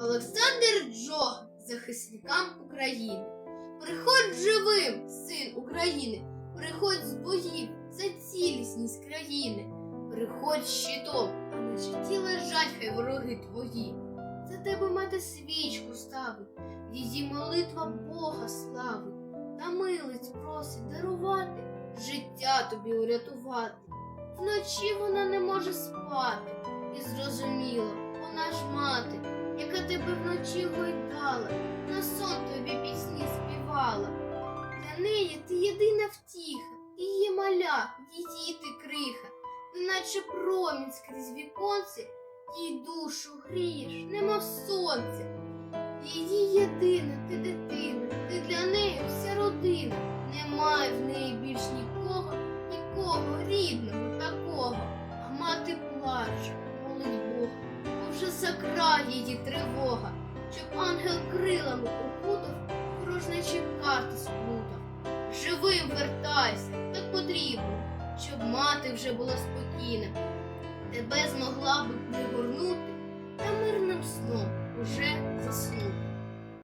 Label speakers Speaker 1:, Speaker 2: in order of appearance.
Speaker 1: Олександр Джог, захисникам України. Приходь живим, син України, приходь з боїв за цілісність країни. Приходь щитом, а на житті лежать хай вороги твої. За тебе мати свічку ставить, її молитва Бога славить, та милиць просить дарувати, життя тобі урятувати. Вночі вона не може спати, і зрозуміла, Неї ти єдина втіха, її маля, її ти криха, неначе промінь скрізь віконце, їй душу грієш, немов сонце. Її єдина, ти дитина, ти для неї вся родина. Немає в неї більш нікого, нікого рідного такого. А мати плаче, молить Бога, бо вже закрає її тривога, щоб ангел крилами Живим так потрібно, щоб мати вже була спокійна. Тебе змогла би пригорнути та мирним сном уже.